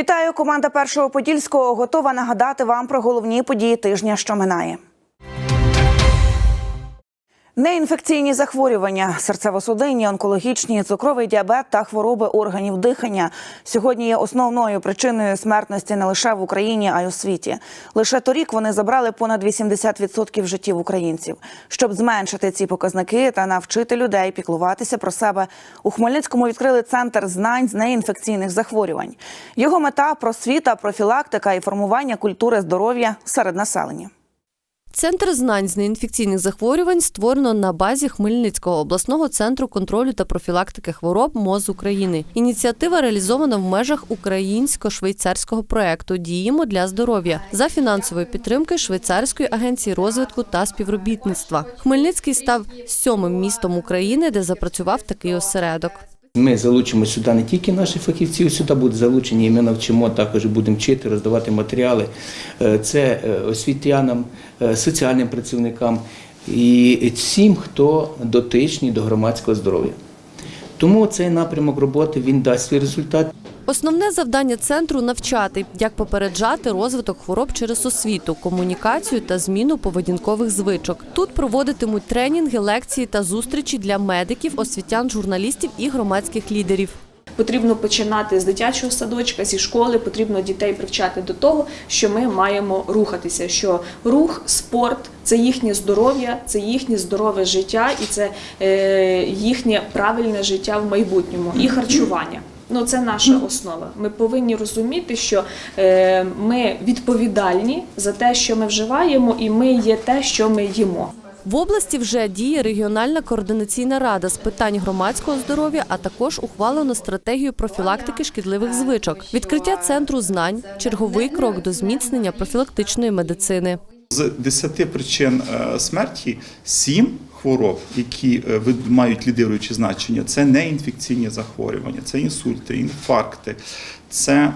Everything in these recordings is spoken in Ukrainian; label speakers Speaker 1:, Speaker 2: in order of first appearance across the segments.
Speaker 1: Вітаю! Команда першого подільського готова нагадати вам про головні події тижня, що минає. Неінфекційні захворювання, серцево-судинні, онкологічні, цукровий діабет та хвороби органів дихання сьогодні є основною причиною смертності не лише в Україні, а й у світі. Лише торік вони забрали понад 80% життів українців. Щоб зменшити ці показники та навчити людей піклуватися про себе, у Хмельницькому відкрили центр знань з неінфекційних захворювань. Його мета просвіта, профілактика і формування культури здоров'я серед населення.
Speaker 2: Центр знань з неінфекційних захворювань створено на базі Хмельницького обласного центру контролю та профілактики хвороб МОЗ України. Ініціатива реалізована в межах українсько-швейцарського проекту Діємо для здоров'я за фінансової підтримки Швейцарської агенції розвитку та співробітництва. Хмельницький став сьомим містом України, де запрацював такий осередок.
Speaker 3: Ми залучимо сюди не тільки наших фахівців, сюди будуть залучені, і ми навчимо також будемо вчити, роздавати матеріали. Е, Це е, освітянам, соціальним працівникам і всім, хто дотичний до громадського здоров'я. Тому цей напрямок роботи він дасть свій результат.
Speaker 2: Основне завдання центру навчати, як попереджати розвиток хвороб через освіту, комунікацію та зміну поведінкових звичок. Тут проводитимуть тренінги, лекції та зустрічі для медиків, освітян, журналістів і громадських лідерів.
Speaker 4: Потрібно починати з дитячого садочка, зі школи. Потрібно дітей привчати до того, що ми маємо рухатися. Що рух, спорт це їхнє здоров'я, це їхнє здорове життя і це е, їхнє правильне життя в майбутньому і харчування. Ну, це наша основа. Ми повинні розуміти, що е, ми відповідальні за те, що ми вживаємо, і ми є те, що ми їмо.
Speaker 2: В області вже діє регіональна координаційна рада з питань громадського здоров'я, а також ухвалено стратегію профілактики шкідливих звичок. Відкриття центру знань черговий крок до зміцнення профілактичної медицини.
Speaker 5: З 10 причин е, смерті 7 хвороб, які е, мають лідируюче значення, це неінфекційні захворювання, це інсульти, інфаркти, це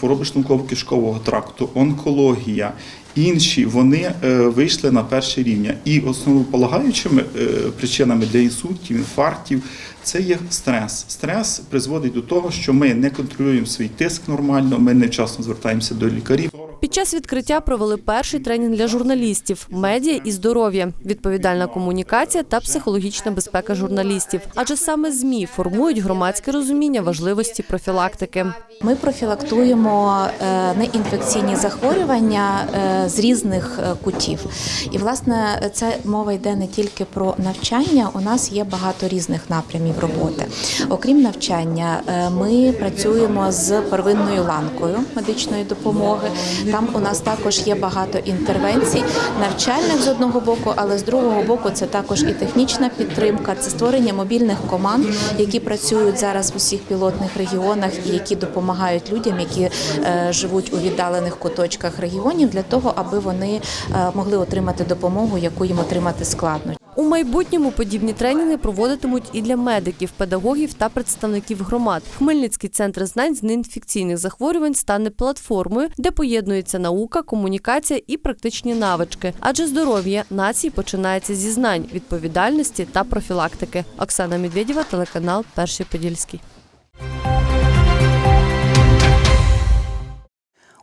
Speaker 5: хвороби шлунково-кишкового тракту, онкологія. Інші вони е, вийшли на перше рівня. І основополагаючими е, причинами для інсультів, інфарктів це є стрес. Стрес призводить до того, що ми не контролюємо свій тиск нормально, ми невчасно звертаємося до лікарів.
Speaker 2: Під час відкриття провели перший тренінг для журналістів медіа і здоров'я, відповідальна комунікація та психологічна безпека журналістів. Адже саме змі формують громадське розуміння важливості профілактики.
Speaker 6: Ми профілактуємо е, неінфекційні захворювання е, з різних е, кутів. І, власне, це мова йде не тільки про навчання. У нас є багато різних напрямів роботи. Окрім навчання, ми працюємо з первинною ланкою медичної допомоги. Там у нас також є багато інтервенцій, навчальних з одного боку, але з другого боку це також і технічна підтримка, це створення мобільних команд, які працюють зараз в усіх пілотних регіонах і які допомагають людям, які е, живуть у віддалених куточках регіонів, для того, аби вони е, могли отримати допомогу, яку їм отримати складно.
Speaker 2: У майбутньому подібні тренінги проводитимуть і для медиків, педагогів та представників громад. Хмельницький центр знань з неінфекційних захворювань стане платформою, де поєднується наука, комунікація і практичні навички. Адже здоров'я нації починається зі знань, відповідальності та профілактики. Оксана Медведєва, телеканал Перший Подільський.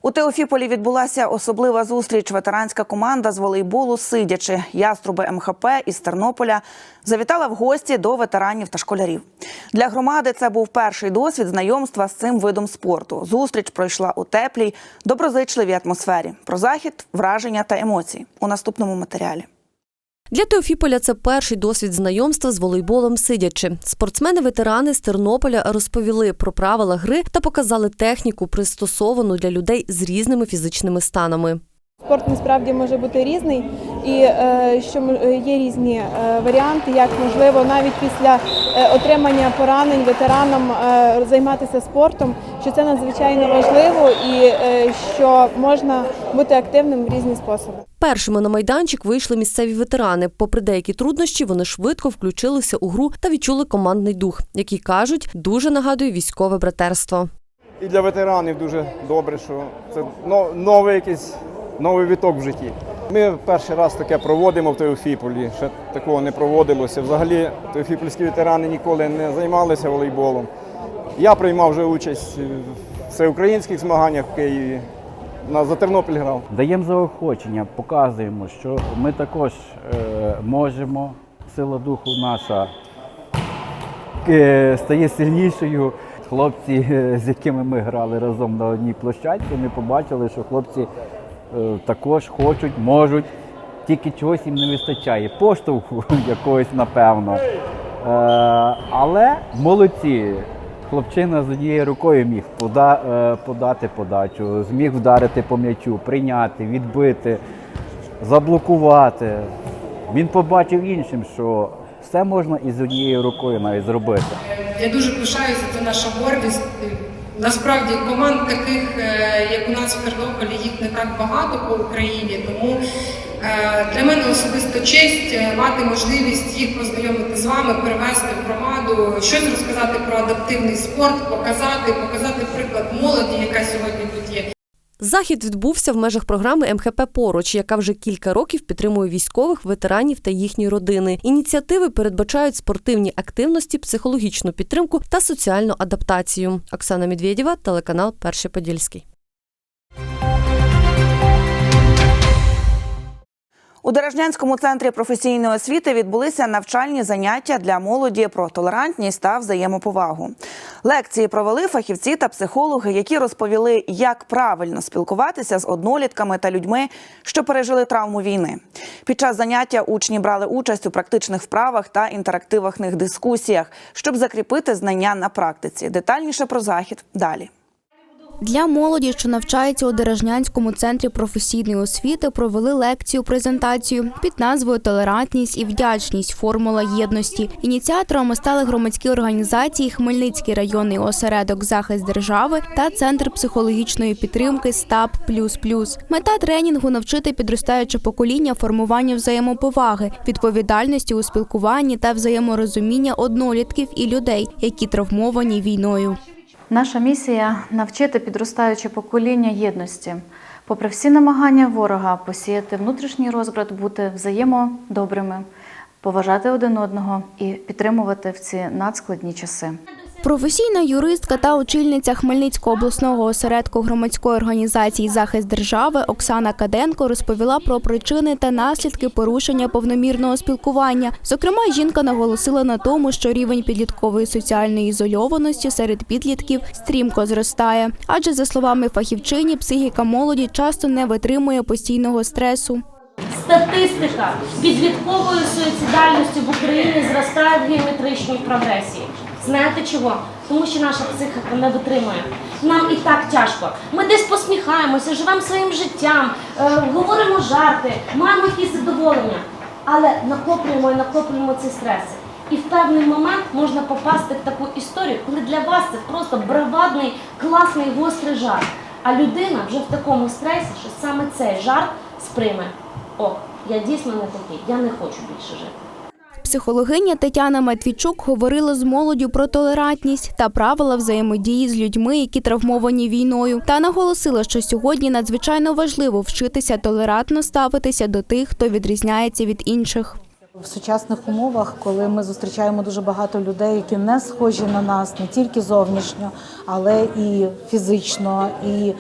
Speaker 1: У Теофіполі відбулася особлива зустріч. Ветеранська команда з волейболу сидячи яструби МХП із Тернополя завітала в гості до ветеранів та школярів. Для громади це був перший досвід знайомства з цим видом спорту. Зустріч пройшла у теплій, доброзичливій атмосфері. Про захід, враження та емоції у наступному матеріалі.
Speaker 2: Для Теофіполя це перший досвід знайомства з волейболом сидячи. Спортсмени-ветерани з Тернополя розповіли про правила гри та показали техніку, пристосовану для людей з різними фізичними станами.
Speaker 7: Спорт насправді може бути різний, і е, що м- е, є різні е, варіанти, як можливо навіть після е, отримання поранень ветеранам е, займатися спортом, що це надзвичайно важливо і е, що можна бути активним в різні способи.
Speaker 2: Першими на майданчик вийшли місцеві ветерани. Попри деякі труднощі, вони швидко включилися у гру та відчули командний дух, який кажуть, дуже нагадує військове братерство.
Speaker 8: І для ветеранів дуже добре, що це но- новий якийсь новий віток в житті. Ми перший раз таке проводимо в Теофіполі, ще такого не проводилося. Взагалі теофіпольські ветерани ніколи не займалися волейболом. Я приймав вже участь в всеукраїнських змаганнях в Києві. На за Тернопіль грав.
Speaker 9: Даємо заохочення, показуємо, що ми також е, можемо. Сила духу наша е, стає сильнішою. Хлопці, е, з якими ми грали разом на одній площадці, ми побачили, що хлопці також хочуть, можуть, тільки чогось їм не вистачає. Поштовху якогось, напевно. Е, але молодці. Хлопчина з однією рукою міг е, подати подачу, зміг вдарити по м'ячу, прийняти, відбити, заблокувати. Він побачив іншим, що все можна і з однією рукою навіть зробити.
Speaker 10: Я дуже пишаюся, це наша гордість. Насправді команд таких, е, як у нас в Тернополі, їх не так багато по Україні. Тому е, для мене особисто честь е, мати можливість їх познайомити з вами, перевести в громаду, щось розказати про адаптивний спорт, показати, показати приклад молоді, яка сьогодні тут є.
Speaker 2: Захід відбувся в межах програми МХП Поруч, яка вже кілька років підтримує військових, ветеранів та їхні родини. Ініціативи передбачають спортивні активності, психологічну підтримку та соціальну адаптацію. Оксана Медведєва, телеканал Перший Подільський.
Speaker 1: У Дорожнянському центрі професійної освіти відбулися навчальні заняття для молоді про толерантність та взаємоповагу. Лекції провели фахівці та психологи, які розповіли, як правильно спілкуватися з однолітками та людьми, що пережили травму війни. Під час заняття учні брали участь у практичних вправах та інтерактивних дискусіях, щоб закріпити знання на практиці. Детальніше про захід далі.
Speaker 11: Для молоді, що навчається у Дережнянському центрі професійної освіти, провели лекцію-презентацію під назвою Толерантність і вдячність. Формула єдності. Ініціаторами стали громадські організації Хмельницький районний осередок захист держави та Центр психологічної підтримки СТАП Мета тренінгу навчити підростаюче покоління формування взаємоповаги, відповідальності у спілкуванні та взаєморозуміння однолітків і людей, які травмовані війною.
Speaker 12: Наша місія навчити підростаюче покоління єдності, попри всі намагання ворога посіяти внутрішній розбрат, бути взаємодобрими, поважати один одного і підтримувати в ці надскладні часи.
Speaker 11: Професійна юристка та очільниця Хмельницького обласного осередку громадської організації Захист держави Оксана Каденко розповіла про причини та наслідки порушення повномірного спілкування. Зокрема, жінка наголосила на тому, що рівень підліткової соціальної ізольованості серед підлітків стрімко зростає. Адже, за словами фахівчині, психіка молоді часто не витримує постійного стресу.
Speaker 13: Статистика підліткової суїцидальності в Україні зростає в геометричній прогресії. Знаєте чого? Тому що наша психіка не витримує. Нам і так тяжко. Ми десь посміхаємося, живемо своїм життям, е, говоримо жарти, маємо якісь задоволення, але накоплюємо і накоплюємо ці стреси. І в певний момент можна попасти в таку історію, коли для вас це просто бравадний, класний, гострий жарт. А людина вже в такому стресі, що саме цей жарт сприйме. О, я дійсно не такий, я не хочу більше жити.
Speaker 11: Психологиня Тетяна Матвійчук говорила з молоддю про толерантність та правила взаємодії з людьми, які травмовані війною, та наголосила, що сьогодні надзвичайно важливо вчитися толерантно ставитися до тих, хто відрізняється від інших.
Speaker 14: В сучасних умовах, коли ми зустрічаємо дуже багато людей, які не схожі на нас не тільки зовнішньо, але і фізично, і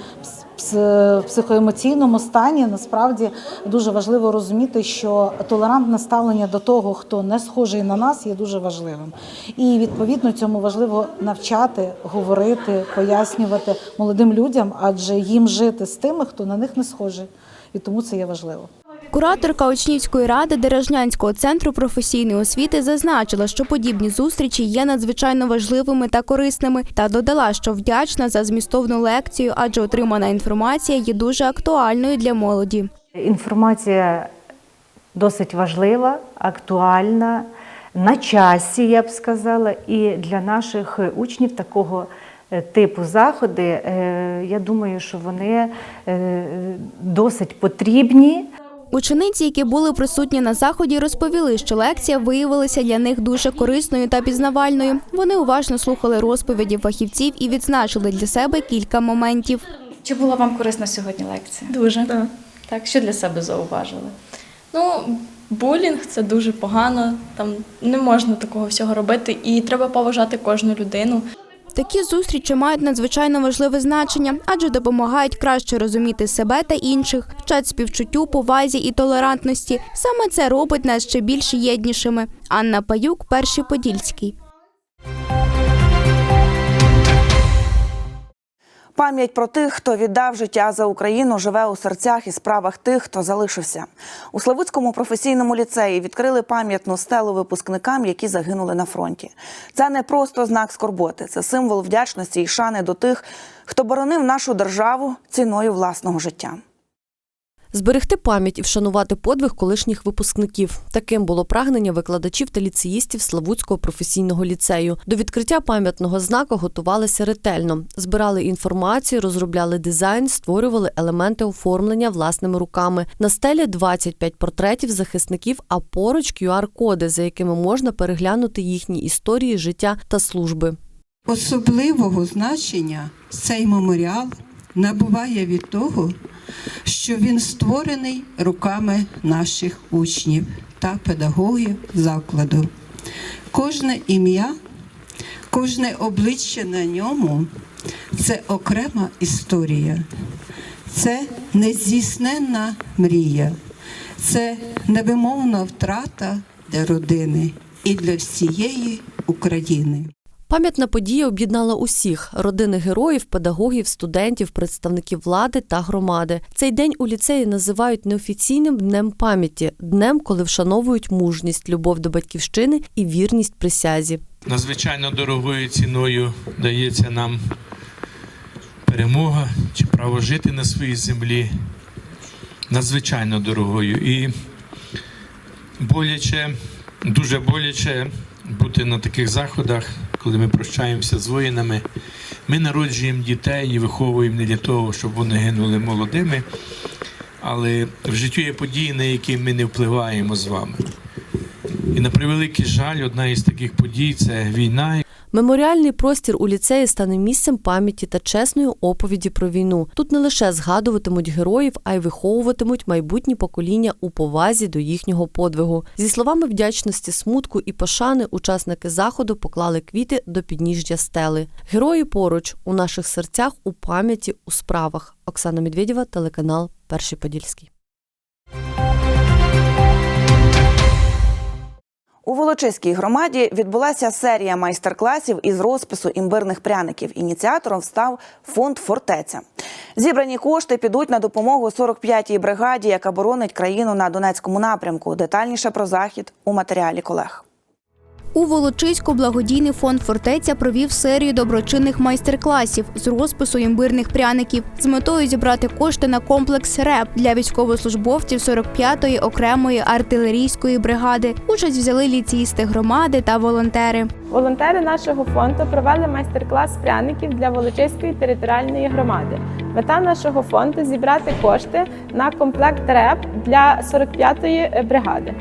Speaker 14: в психоемоційному стані, насправді дуже важливо розуміти, що толерантне ставлення до того, хто не схожий на нас, є дуже важливим. І відповідно цьому важливо навчати, говорити, пояснювати молодим людям, адже їм жити з тими, хто на них не схожий, і тому це є важливо.
Speaker 11: Кураторка учнівської ради Дережнянського центру професійної освіти зазначила, що подібні зустрічі є надзвичайно важливими та корисними, та додала, що вдячна за змістовну лекцію, адже отримана інформація є дуже актуальною для молоді.
Speaker 15: Інформація досить важлива, актуальна, на часі, я б сказала, і для наших учнів такого типу заходи, е, я думаю, що вони е, досить потрібні.
Speaker 11: Учениці, які були присутні на заході, розповіли, що лекція виявилася для них дуже корисною та пізнавальною. Вони уважно слухали розповіді фахівців і відзначили для себе кілька моментів.
Speaker 12: Чи була вам корисна сьогодні лекція?
Speaker 16: Дуже. Так.
Speaker 12: Так, що для себе зауважили?
Speaker 16: Ну, булінг це дуже погано, там не можна такого всього робити, і треба поважати кожну людину.
Speaker 11: Такі зустрічі мають надзвичайно важливе значення, адже допомагають краще розуміти себе та інших, вчать співчуттю, повазі і толерантності. Саме це робить нас ще більш єднішими. Анна Паюк, перший Подільський.
Speaker 1: Пам'ять про тих, хто віддав життя за Україну, живе у серцях і справах тих, хто залишився. У Славутському професійному ліцеї відкрили пам'ятну стелу випускникам, які загинули на фронті. Це не просто знак скорботи, це символ вдячності і шани до тих, хто боронив нашу державу ціною власного життя.
Speaker 2: Зберегти пам'ять і вшанувати подвиг колишніх випускників. Таким було прагнення викладачів та ліцеїстів Славутського професійного ліцею. До відкриття пам'ятного знаку готувалися ретельно, збирали інформацію, розробляли дизайн, створювали елементи оформлення власними руками. На стелі 25 портретів захисників, а поруч QR-коди, за якими можна переглянути їхні історії, життя та служби.
Speaker 17: Особливого значення цей меморіал набуває від того, що він створений руками наших учнів та педагогів закладу. Кожне ім'я, кожне обличчя на ньому це окрема історія, це нездійсненна мрія, це невимовна втрата для родини і для всієї України.
Speaker 2: Пам'ятна подія об'єднала усіх родини героїв, педагогів, студентів, представників влади та громади. Цей день у ліцеї називають неофіційним днем пам'яті, днем, коли вшановують мужність, любов до батьківщини і вірність присязі.
Speaker 18: надзвичайно дорогою ціною дається нам перемога чи право жити на своїй землі. Надзвичайно дорогою. І боляче, дуже боляче бути на таких заходах, коли ми прощаємося з воїнами. Ми народжуємо дітей і виховуємо не для того, щоб вони гинули молодими. Але в житті є події, на які ми не впливаємо з вами. І на превеликий жаль, одна із таких подій це війна.
Speaker 2: Меморіальний простір у ліцеї стане місцем пам'яті та чесної оповіді про війну. Тут не лише згадуватимуть героїв, а й виховуватимуть майбутні покоління у повазі до їхнього подвигу. Зі словами вдячності, смутку і пошани, учасники заходу поклали квіти до підніжжя стели. Герої поруч у наших серцях, у пам'яті, у справах. Оксана Медведєва, телеканал Перший Подільський.
Speaker 1: У Волочиській громаді відбулася серія майстер-класів із розпису імбирних пряників. Ініціатором став фонд Фортеця. Зібрані кошти підуть на допомогу 45-й бригаді, яка боронить країну на Донецькому напрямку. Детальніше про захід у матеріалі колег.
Speaker 11: У Волочиську благодійний фонд Фортеця провів серію доброчинних майстер-класів з розпису імбирних пряників з метою зібрати кошти на комплекс РЕП для військовослужбовців 45-ї окремої артилерійської бригади. Участь взяли ліцеїсти громади та волонтери.
Speaker 7: Волонтери нашого фонду провели майстер-клас пряників для Волочиської територіальної громади. Мета нашого фонду зібрати кошти на комплект РЕП для 45-ї бригади.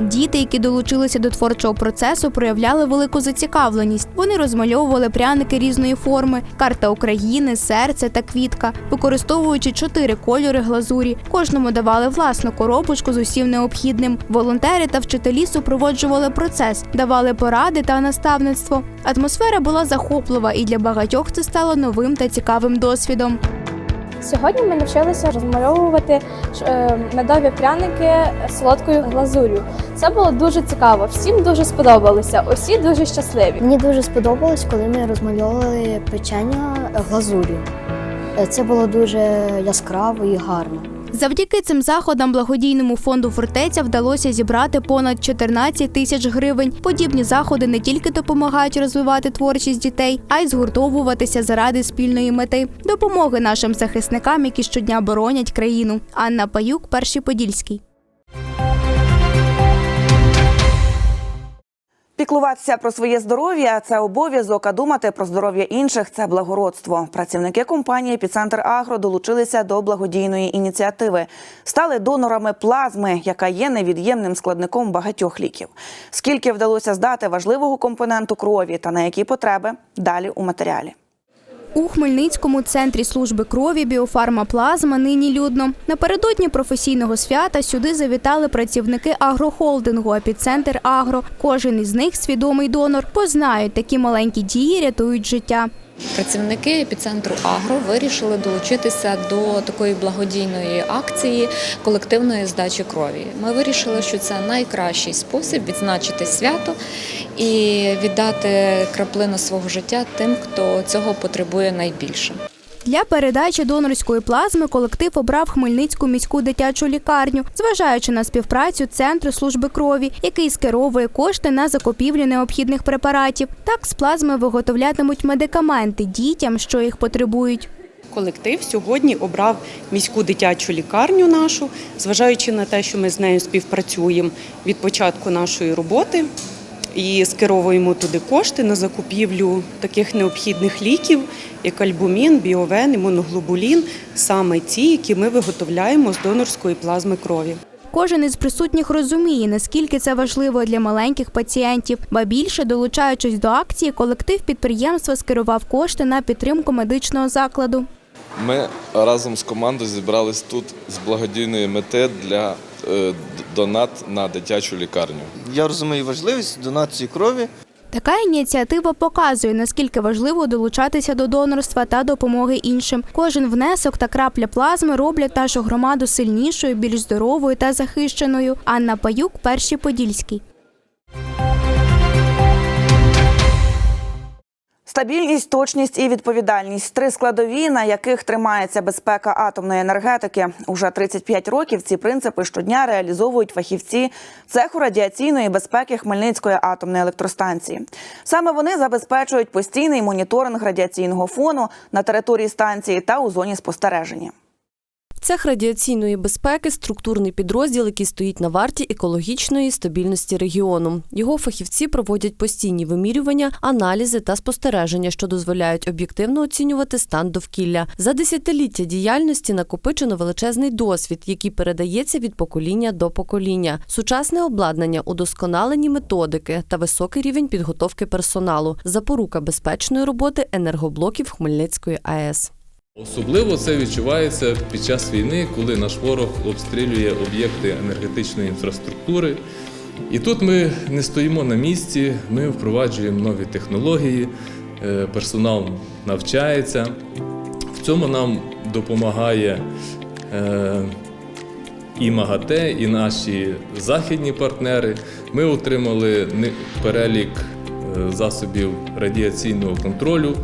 Speaker 11: Діти, які долучилися до творчого процесу, проявляли велику зацікавленість. Вони розмальовували пряники різної форми, карта України, серце та квітка, використовуючи чотири кольори глазурі. Кожному давали власну коробочку з усім необхідним. Волонтери та вчителі супроводжували процес, давали поради та наставництво. Атмосфера була захоплива, і для багатьох це стало новим та цікавим досвідом.
Speaker 19: Сьогодні ми навчилися розмальовувати е, медові пряники солодкою глазур'ю. Це було дуже цікаво. Всім дуже сподобалося. Усі дуже щасливі.
Speaker 20: Мені дуже сподобалось, коли ми розмальовували печення глазур'ю. Е, Це було дуже яскраво і гарно.
Speaker 11: Завдяки цим заходам благодійному фонду фортеця вдалося зібрати понад 14 тисяч гривень. Подібні заходи не тільки допомагають розвивати творчість дітей, а й згуртовуватися заради спільної мети допомоги нашим захисникам, які щодня боронять країну. Анна Паюк, перший Подільський.
Speaker 1: Піклуватися про своє здоров'я це обов'язок, а думати про здоров'я інших це благородство. Працівники компанії «Епіцентр Агро долучилися до благодійної ініціативи, стали донорами плазми, яка є невід'ємним складником багатьох ліків. Скільки вдалося здати важливого компоненту крові та на які потреби далі у матеріалі.
Speaker 11: У Хмельницькому центрі служби крові біофармаплазма нині людно. Напередодні професійного свята сюди завітали працівники агрохолдингу «Епіцентр Агро». Кожен із них свідомий донор, бо знають, такі маленькі дії рятують життя.
Speaker 21: Працівники епіцентру Агро вирішили долучитися до такої благодійної акції колективної здачі крові. Ми вирішили, що це найкращий спосіб відзначити свято і віддати краплину свого життя тим, хто цього потребує найбільше.
Speaker 11: Для передачі донорської плазми колектив обрав Хмельницьку міську дитячу лікарню, зважаючи на співпрацю Центру служби крові, який скеровує кошти на закупівлю необхідних препаратів. Так з плазми виготовлятимуть медикаменти дітям, що їх потребують.
Speaker 22: Колектив сьогодні обрав міську дитячу лікарню нашу, зважаючи на те, що ми з нею співпрацюємо від початку нашої роботи і скеровуємо туди кошти на закупівлю таких необхідних ліків, як альбумін, біовен, імуноглобулін, саме ті, які ми виготовляємо з донорської плазми крові.
Speaker 11: Кожен із присутніх розуміє, наскільки це важливо для маленьких пацієнтів. Ба більше, долучаючись до акції, колектив підприємства скерував кошти на підтримку медичного закладу.
Speaker 23: Ми разом з командою зібрались тут з благодійної мети для донат на дитячу лікарню.
Speaker 24: Я розумію важливість донації крові.
Speaker 11: Така ініціатива показує, наскільки важливо долучатися до донорства та допомоги іншим. Кожен внесок та крапля плазми роблять нашу громаду сильнішою, більш здоровою та захищеною. Анна Паюк, перший подільський.
Speaker 1: Стабільність, точність і відповідальність три складові, на яких тримається безпека атомної енергетики. Уже 35 років ці принципи щодня реалізовують фахівці цеху радіаційної безпеки Хмельницької атомної електростанції. Саме вони забезпечують постійний моніторинг радіаційного фону на території станції та у зоні спостереження.
Speaker 2: Цех радіаційної безпеки структурний підрозділ, який стоїть на варті екологічної стабільності регіону. Його фахівці проводять постійні вимірювання, аналізи та спостереження, що дозволяють об'єктивно оцінювати стан довкілля. За десятиліття діяльності накопичено величезний досвід, який передається від покоління до покоління. Сучасне обладнання, удосконалені методики та високий рівень підготовки персоналу. Запорука безпечної роботи енергоблоків Хмельницької АЕС.
Speaker 25: Особливо це відчувається під час війни, коли наш ворог обстрілює об'єкти енергетичної інфраструктури. І тут ми не стоїмо на місці, ми впроваджуємо нові технології, е, персонал навчається. В цьому нам допомагає е, і МАГАТЕ, і наші західні партнери. Ми отримали перелік е, засобів радіаційного контролю,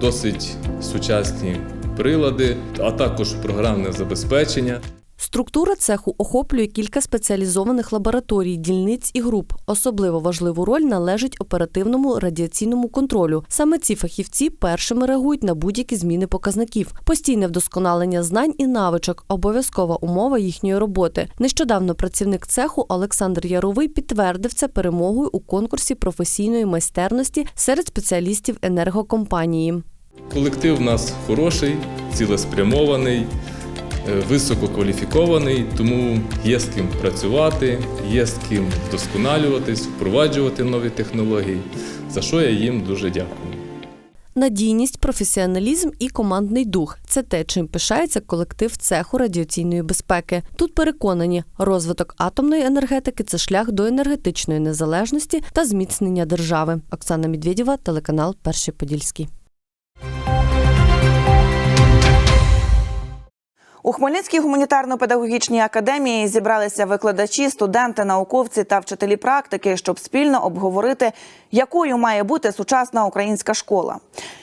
Speaker 25: досить сучасні прилади, а також програмне забезпечення.
Speaker 2: Структура цеху охоплює кілька спеціалізованих лабораторій, дільниць і груп. Особливо важливу роль належить оперативному радіаційному контролю. Саме ці фахівці першими реагують на будь-які зміни показників. Постійне вдосконалення знань і навичок обов'язкова умова їхньої роботи. Нещодавно працівник цеху Олександр Яровий підтвердив це перемогою у конкурсі професійної майстерності серед спеціалістів енергокомпанії.
Speaker 25: Колектив у нас хороший, цілеспрямований, е, висококваліфікований, тому є з ким працювати, є з ким вдосконалюватись, впроваджувати нові технології, за що я їм дуже дякую.
Speaker 2: Надійність, професіоналізм і командний дух це те, чим пишається колектив цеху радіаційної безпеки. Тут переконані, розвиток атомної енергетики це шлях до енергетичної незалежності та зміцнення держави. Оксана Медведєва, телеканал Перший Подільський.
Speaker 1: У Хмельницькій гуманітарно-педагогічній академії зібралися викладачі, студенти, науковці та вчителі практики, щоб спільно обговорити, якою має бути сучасна українська школа.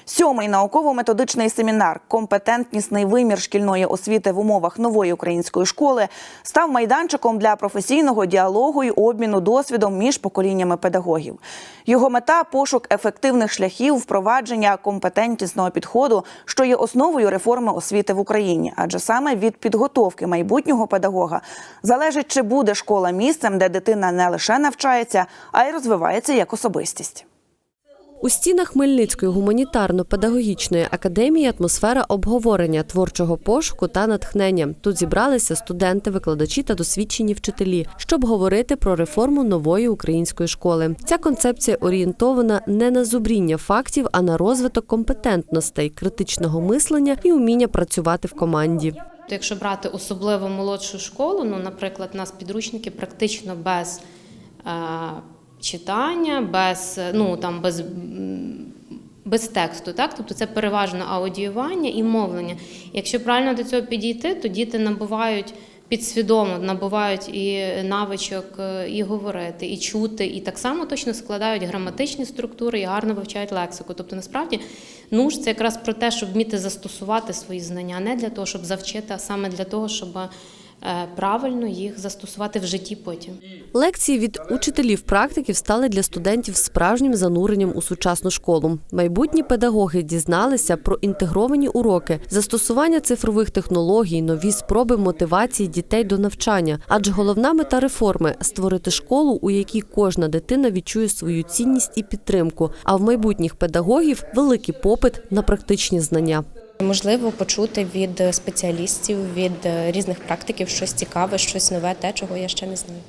Speaker 1: Сьомий науково-методичний семінар Компетентнісний вимір шкільної освіти в умовах нової української школи став майданчиком для професійного діалогу й обміну досвідом між поколіннями педагогів. Його мета пошук ефективних шляхів впровадження компетентнісного підходу, що є основою реформи освіти в Україні, адже саме від підготовки майбутнього педагога залежить, чи буде школа місцем, де дитина не лише навчається, а й розвивається як особистість.
Speaker 2: У стінах Хмельницької гуманітарно-педагогічної академії атмосфера обговорення творчого пошуку та натхнення. Тут зібралися студенти, викладачі та досвідчені вчителі, щоб говорити про реформу нової української школи. Ця концепція орієнтована не на зубріння фактів, а на розвиток компетентностей, критичного мислення і уміння працювати в команді.
Speaker 26: Якщо брати особливо молодшу школу, ну, наприклад, у нас підручники практично без е, читання, без, е, ну, там, без, без тексту, так? тобто це переважно аудіювання і мовлення. Якщо правильно до цього підійти, то діти набувають підсвідомо, набувають і навичок е, і говорити, і чути, і так само точно складають граматичні структури і гарно вивчають лексику. Тобто, насправді, нуж це якраз про те, щоб вміти застосувати свої знання, не для того, щоб завчити, а саме для того, щоб е, правильно їх застосувати в житті потім.
Speaker 2: Лекції від учителів-практиків стали для студентів справжнім зануренням у сучасну школу. Майбутні педагоги дізналися про інтегровані уроки, застосування цифрових технологій, нові спроби мотивації дітей до навчання. Адже головна мета реформи створити школу, у якій кожна дитина відчує свою цінність і підтримку. А в майбутніх педагогів великий попит на практичні знання.
Speaker 27: Можливо, почути від спеціалістів, від різних практиків щось цікаве, щось нове, те, чого я ще не знаю.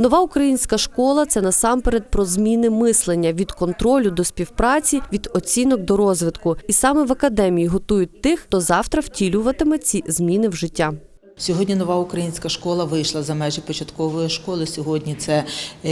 Speaker 2: Нова українська школа це насамперед про зміни мислення від контролю до співпраці, від оцінок до розвитку. І саме в академії готують тих, хто завтра втілюватиме ці зміни в життя.
Speaker 28: Сьогодні нова українська школа вийшла за межі початкової школи. Сьогодні це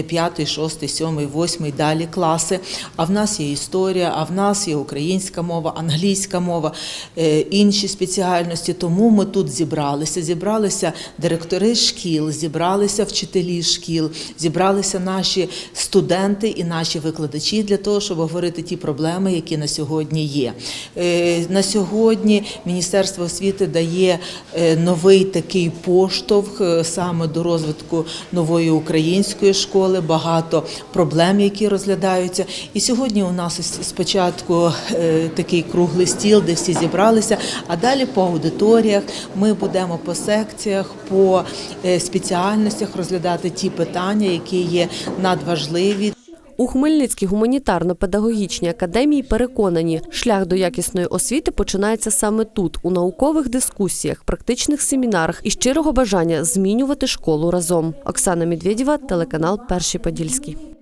Speaker 28: 5, 6, 7, 8, далі класи. А в нас є історія, а в нас є українська мова, англійська мова, е, інші спеціальності. Тому ми тут зібралися. Зібралися директори шкіл, зібралися вчителі шкіл, зібралися наші студенти і наші викладачі для того, щоб говорити ті проблеми, які на сьогодні є. Е, На сьогодні Міністерство освіти дає е, новий такий поштовх е, саме до розвитку нової української школи, багато проблем, які розглядаються. І сьогодні у нас спочатку е, такий круглий стіл, де всі зібралися, а далі по аудиторіях ми будемо по секціях, по е, спеціальностях розглядати ті питання, які є надважливі.
Speaker 2: У Хмельницькій гуманітарно-педагогічній академії переконані, шлях до якісної освіти починається саме тут, у наукових дискусіях, практичних семінарах і щирого бажання змінювати школу разом. Оксана Медведєва, телеканал Перший Подільський.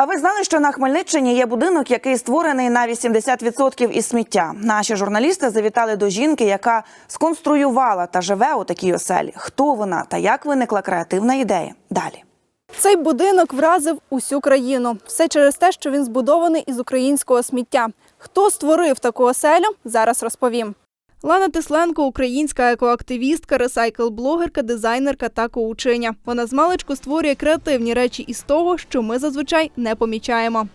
Speaker 1: А ви знали, що на Хмельниччині є будинок, який створений на 80% із сміття? Наші журналісти завітали до жінки, яка сконструювала та живе у такій оселі. Хто вона та як виникла креативна ідея? Далі.
Speaker 7: Цей будинок вразив усю країну. Все через те, що він збудований із українського сміття. Хто створив таку оселю, зараз розповім. Лана Тисленко – українська екоактивістка, ресайкл-блогерка, дизайнерка та коучиня. Вона з маличку створює креативні речі із того, що ми зазвичай не помічаємо.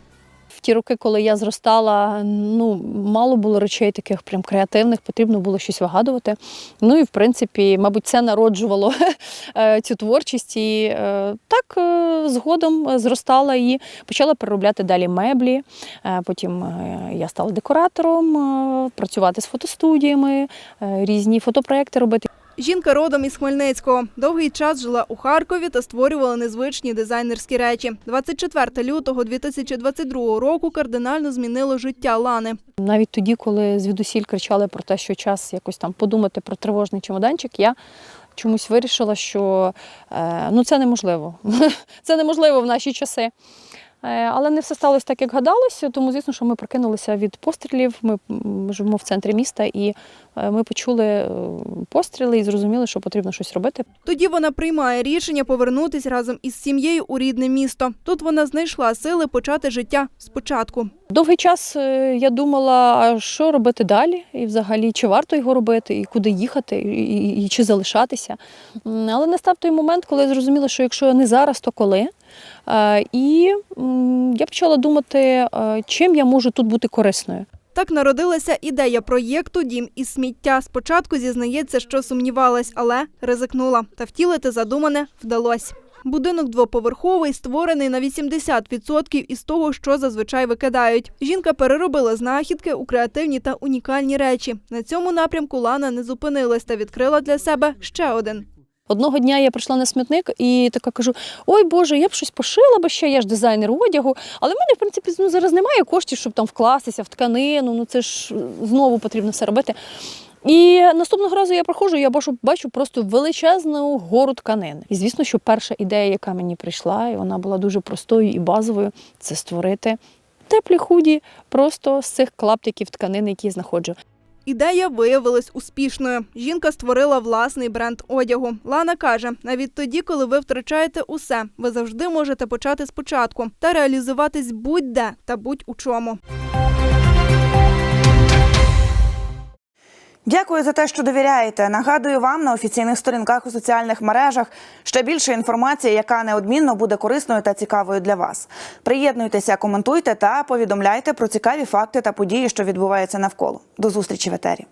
Speaker 29: В ті роки, коли я зростала, ну мало було речей таких прям креативних, потрібно було щось вигадувати. Ну і в принципі, мабуть, це народжувало е, цю творчість. І е, так е, згодом зростала і почала переробляти далі меблі. Потім я стала декоратором, працювати з фотостудіями, різні фотопроекти робити.
Speaker 7: Жінка родом із Хмельницького. Довгий час жила у Харкові та створювала незвичні дизайнерські речі. 24 лютого 2022 року кардинально змінило життя Лани.
Speaker 29: Навіть тоді, коли звідусіль кричали про те, що час якось там подумати про тривожний чемоданчик, я чомусь вирішила, що е, ну це неможливо. це неможливо в наші часи. Е, Але не все сталося так, як гадалося, тому звісно, що ми прокинулися від пострілів. Ми живемо в центрі міста, і ми почули е, постріли і зрозуміли, що потрібно щось робити.
Speaker 7: Тоді вона приймає рішення повернутись разом із сім'єю у рідне місто. Тут вона знайшла сили почати життя спочатку.
Speaker 29: Довгий час е, я думала, що робити далі, і взагалі чи варто його робити, і куди їхати, і, і, і чи залишатися. Але настав той момент, коли я зрозуміла, що якщо не зараз, то коли. Е, І я почала думати, е, чим я можу тут бути корисною.
Speaker 7: Так народилася ідея проєкту Дім із сміття. Спочатку зізнається, що сумнівалась, але ризикнула. Та втілити задумане вдалося. Будинок двоповерховий, створений на 80% із того, що зазвичай викидають. Жінка переробила знахідки у креативні та унікальні речі. На цьому напрямку Лана не зупинилась та відкрила для себе ще один.
Speaker 29: Одного дня я прийшла на смітник і така кажу: ой Боже, я б щось пошила би ще, я ж дизайнер одягу. Але в мене, в принципі, ну, зараз немає коштів, щоб там вкластися в тканину. Ну це ж знову потрібно все робити. І наступного разу я проходжу, я бачу, бачу просто величезну гору тканин. І звісно, що перша ідея, яка мені прийшла, і вона була дуже простою і базовою, це створити теплі худі просто з цих клаптиків тканин, які знаходжу.
Speaker 7: Ідея виявилась успішною. Жінка створила власний бренд одягу. Лана каже: навіть тоді, коли ви втрачаєте усе, ви завжди можете почати спочатку та реалізуватись будь-де та будь-у чому.
Speaker 1: Дякую за те, що довіряєте. Нагадую вам на офіційних сторінках у соціальних мережах ще більше інформації, яка неодмінно буде корисною та цікавою для вас. Приєднуйтеся, коментуйте та повідомляйте про цікаві факти та події, що відбуваються навколо. До зустрічі в етері.